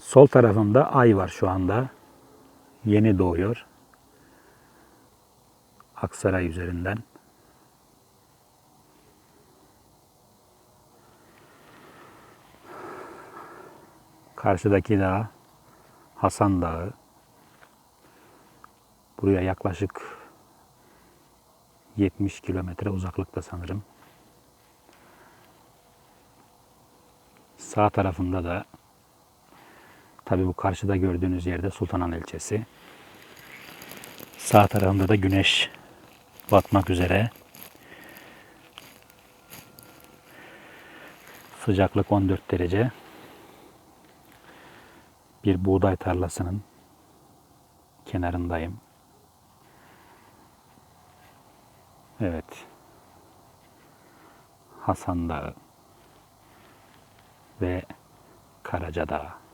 Sol tarafımda ay var şu anda. Yeni doğuyor. Aksaray üzerinden. Karşıdaki dağ Hasan Dağı. Buraya yaklaşık 70 kilometre uzaklıkta sanırım. Sağ tarafında da tabi bu karşıda gördüğünüz yerde Sultanan ilçesi. Sağ tarafında da güneş batmak üzere. Sıcaklık 14 derece. Bir buğday tarlasının kenarındayım. Evet. Hasan Dağı ve Karaca Dağı.